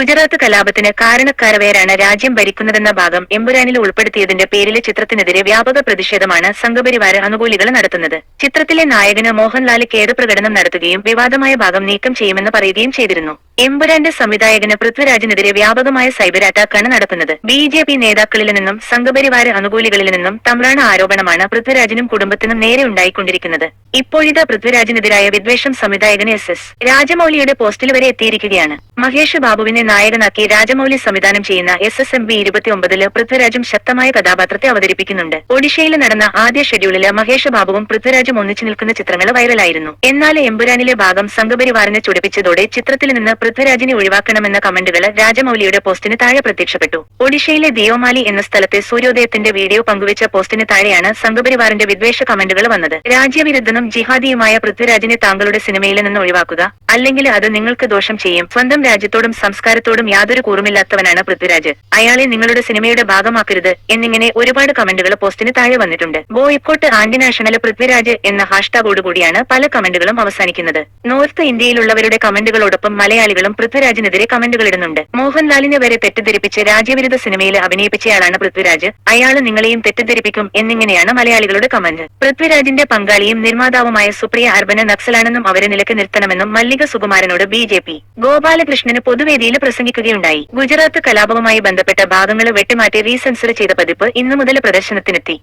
ഗുജറാത്ത് കലാപത്തിന് കാരണക്കാരവയരാണ് രാജ്യം ഭരിക്കുന്നതെന്ന ഭാഗം എമ്പുരാനിൽ ഉൾപ്പെടുത്തിയതിന്റെ പേരിലെ ചിത്രത്തിനെതിരെ വ്യാപക പ്രതിഷേധമാണ് സംഘപരിവാര അനുകൂലികൾ നടത്തുന്നത്. ചിത്രത്തിലെ നായകന് മോഹൻലാൽ ഖേദപ്രകടനം നടത്തുകയും വിവാദമായ ഭാഗം നീക്കം ചെയ്യുമെന്ന് പറയുകയും ചെയ്തിരുന്നു. എമ്പുരാന്റെ സംവിധായകന് പൃഥ്വിരാജിനെതിരെ വ്യാപകമായ സൈബർ അറ്റാക്കാണ് നടക്കുന്നത്. ബി ജെ പി നേതാക്കളിൽ നിന്നും സംഘപരിവാര അനുകൂലികളിൽ നിന്നും തമ്രാണ ആരോപണമാണ് പൃഥ്വിരാജിനും കുടുംബത്തിനും നേരെ ഉണ്ടായിക്കൊണ്ടിരിക്കുന്നത്. ഇപ്പോഴിതാ പൃഥ്വിരാജിനെതിരായ വിദ്വേഷം സംവിധായകൻ എസ് എസ്. രാജമൌലിയുടെ പോസ്റ്റിൽ വരെ എത്തിയിരിക്കുകയാണ്. മഹേഷ് ബാബുവിനെ നായകനാക്കി രാജമൌലി സംവിധാനം ചെയ്യുന്ന എസ് എസ് എം ബി ഇരുപത്തിയൊമ്പതിൽ പൃഥ്വിരാജും ശക്തമായ കഥാപാത്രത്തെ അവതരിപ്പിക്കുന്നുണ്ട്. ഒഡീഷയിൽ നടന്ന ആദ്യ ഷെഡ്യൂളിൽ മഹേഷ് ബാബുവും പൃഥ്വിരാജും ഒന്നിച്ചു നിൽക്കുന്ന ചിത്രങ്ങൾ വൈറലായിരുന്നു. എന്നാൽ എമ്പുരാനിലെ ഭാഗം സംഘപരിവാറിനെ ചുടിപ്പിച്ചതോടെ ചിത്രത്തിൽ നിന്ന് പൃഥ്വിരാജിനെ ഒഴിവാക്കണമെന്ന കമന്റുകൾ രാജമൌലിയുടെ പോസ്റ്റിന് താഴെ പ്രത്യക്ഷപ്പെട്ടു. ഒഡീഷയിലെ ദിയോമാലി എന്ന സ്ഥലത്തെ സൂര്യോദയത്തിന്റെ വീഡിയോ പങ്കുവച്ച പോസ്റ്റിന് താഴെയാണ് സംഘപരിവാറിന്റെ വിദ്വേഷ കമന്റുകൾ വന്നത്. രാജ്യവിരുദ്ധനും ജിഹാദിയുമായ പൃഥ്വിരാജിനെ താങ്കളുടെ സിനിമയിൽ നിന്ന് ഒഴിവാക്കുക അല്ലെങ്കിൽ അത് നിങ്ങൾക്ക് ദോഷം ചെയ്യും. സ്വന്തം രാജ്യത്തോടും സംസ്കാരത്തോടും യാതൊരു കൂറുമില്ലാത്തവനാണ് പൃഥ്വിരാജ്. അയാളെ നിങ്ങളുടെ സിനിമയുടെ ഭാഗമാക്കരുത് എന്നിങ്ങനെ ഒരുപാട് കമന്റുകൾ പോസ്റ്റിന് താഴെ വന്നിട്ടുണ്ട്. ബോയ്ക്കോട്ട് ആന്റി നാഷണൽ പൃഥ്വിരാജ് എന്ന ഹാഷ്ടാഗോടുകൂടിയാണ് പല കമന്റുകളും അവസാനിക്കുന്നത്. നോർത്ത് ഇന്ത്യയിലുള്ളവരുടെ കമന്റുകളോടൊപ്പം മലയാളികളും പൃഥ്വിരാജിനെതിരെ കമന്റുകൾ ഇടുന്നുണ്ട്. മോഹൻലാലിനെ വരെ തെറ്റിദ്ധരിപ്പിച്ച് രാജ്യവിരുദ്ധ സിനിമയിൽ അഭിനയിപ്പിച്ചയാളാണ് പൃഥ്വിരാജ്. അയാൾ നിങ്ങളെയും തെറ്റിദ്ധരിപ്പിക്കും എന്നിങ്ങനെയാണ് മലയാളികളുടെ കമന്റ്. പൃഥ്വിരാജിന്റെ പങ്കാളിയും നിർമ്മാതാവുമായ സുപ്രിയ അർബന നക്സലാണെന്നും അവരെ നിലയ്ക്ക് നിർത്തണമെന്നും മല്ലിക സുകുമാരനോട് ബി ജെ പി. ഗോപാലകൃഷ്ണന് പൊതുവേദിയിൽ പ്രസംഗിക്കുകയുണ്ടായി. ഗുജറാത്ത് കലാപവുമായി ബന്ധപ്പെട്ട ഭാഗങ്ങൾ വെട്ടിമാറ്റി റീസെൻസർ ചെയ്ത പതിപ്പ് ഇന്നു മുതൽ പ്രദർശനത്തിനെത്തി.